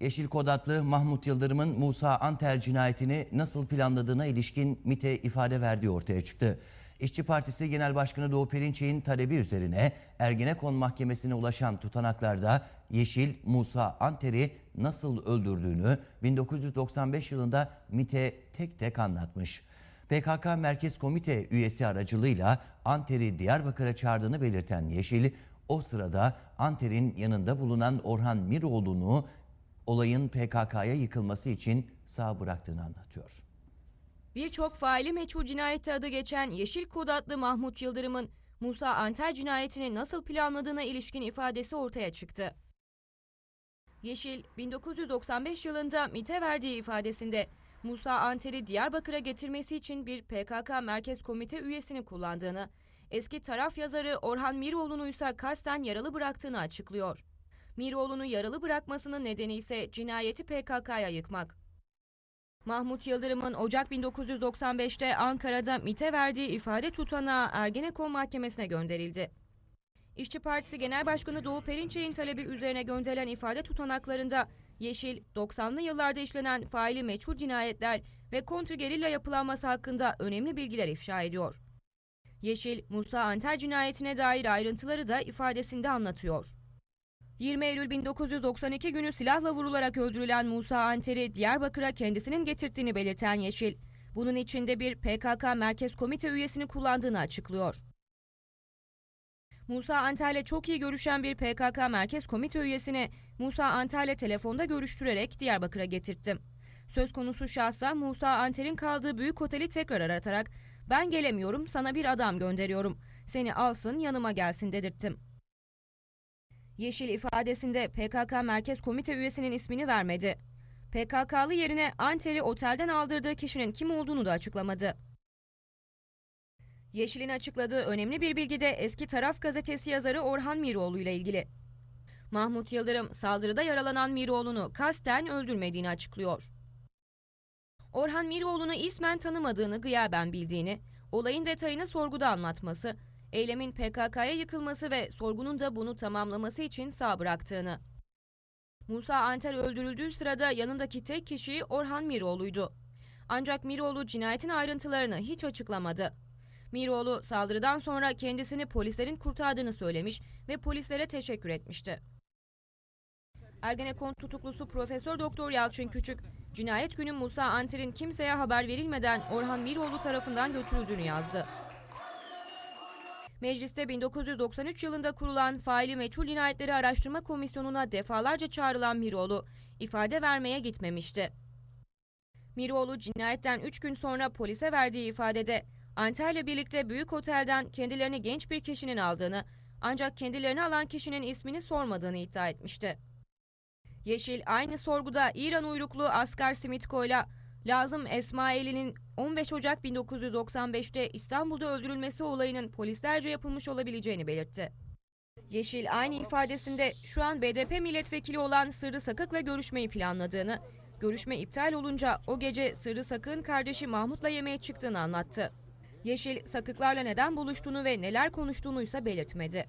Yeşil Kod adlı Mahmut Yıldırım'ın Musa Anter cinayetini nasıl planladığına ilişkin MİT'e ifade verdiği ortaya çıktı. İşçi Partisi Genel Başkanı Doğu Perinçek'in talebi üzerine Ergenekon Mahkemesi'ne ulaşan tutanaklarda Yeşil Musa Anter'i nasıl öldürdüğünü 1995 yılında MİT'e tek tek anlatmış. PKK Merkez Komite üyesi aracılığıyla Anter'i Diyarbakır'a çağırdığını belirten Yeşil, o sırada Anter'in yanında bulunan Orhan Miroğlu'nu olayın PKK'ya yıkılması için sağ bıraktığını anlatıyor. Birçok faili meçhul cinayette adı geçen Yeşil Kod adlı Mahmut Yıldırım'ın Musa Anter cinayetini nasıl planladığına ilişkin ifadesi ortaya çıktı. Yeşil, 1995 yılında MİT'e verdiği ifadesinde Musa Anter'i Diyarbakır'a getirmesi için bir PKK Merkez Komite üyesini kullandığını, eski taraf yazarı Orhan Miroğlu'nu ise kasten yaralı bıraktığını açıklıyor. Miroğlu'nu yaralı bırakmasının nedeni ise cinayeti PKK'ya yıkmak. Mahmut Yıldırım'ın Ocak 1995'te Ankara'da MİT'e verdiği ifade tutanağı Ergenekon Mahkemesi'ne gönderildi. İşçi Partisi Genel Başkanı Doğu Perinçek'in talebi üzerine gönderilen ifade tutanaklarında Yeşil, 90'lı yıllarda işlenen faili meçhul cinayetler ve kontrgerilla yapılanması hakkında önemli bilgiler ifşa ediyor. Yeşil, Musa Anter cinayetine dair ayrıntıları da ifadesinde anlatıyor. 20 Eylül 1992 günü silahla vurularak öldürülen Musa Anter'i Diyarbakır'a kendisinin getirttiğini belirten Yeşil, bunun içinde bir PKK Merkez Komite üyesini kullandığını açıklıyor. Musa Anter'le çok iyi görüşen bir PKK Merkez Komite üyesini Musa Anter'le telefonda görüştürerek Diyarbakır'a getirttim. Söz konusu şahsa Musa Anter'in kaldığı büyük oteli tekrar aratarak ben gelemiyorum sana bir adam gönderiyorum. Seni alsın yanıma gelsin dedirttim. Yeşil ifadesinde PKK Merkez Komite üyesinin ismini vermedi. PKK'lı yerine Anter'i otelden aldırdığı kişinin kim olduğunu da açıklamadı. Yeşil'in açıkladığı önemli bir bilgi de eski taraf gazetesi yazarı Orhan Miroğlu ile ilgili. Mahmut Yıldırım saldırıda yaralanan Miroğlu'nu kasten öldürmediğini açıklıyor. Orhan Miroğlu'nu ismen tanımadığını gıyaben bildiğini, olayın detayını sorguda anlatması, eylemin PKK'ya yıkılması ve sorgunun da bunu tamamlaması için sağ bıraktığını. Musa Anter öldürüldüğü sırada yanındaki tek kişi Orhan Miroğlu'ydu. Ancak Miroğlu cinayetin ayrıntılarını hiç açıklamadı. Miroğlu saldırıdan sonra kendisini polislerin kurtardığını söylemiş ve polislere teşekkür etmişti. Ergenekon tutuklusu Profesör Doktor Yalçın Küçük, cinayet günü Musa Anter'in kimseye haber verilmeden Orhan Miroğlu tarafından götürüldüğünü yazdı. Mecliste 1993 yılında kurulan Faili Meçhul Cinayetleri Araştırma Komisyonu'na defalarca çağrılan Miroğlu, ifade vermeye gitmemişti. Miroğlu cinayetten 3 gün sonra polise verdiği ifadede Anter'le birlikte büyük otelden kendilerini genç bir kişinin aldığını ancak kendilerini alan kişinin ismini sormadığını iddia etmişti. Yeşil aynı sorguda İran uyruklu Asgar Simitko'yla Lazım Esmaili'nin 15 Ocak 1995'te İstanbul'da öldürülmesi olayının polislerce yapılmış olabileceğini belirtti. Yeşil aynı ifadesinde şu an BDP milletvekili olan Sırrı Sakık'la görüşmeyi planladığını, görüşme iptal olunca o gece Sırrı Sakık'ın kardeşi Mahmut'la yemeğe çıktığını anlattı. Yeşil, Sakıklarla neden buluştuğunu ve neler konuştuğunu ise belirtmedi.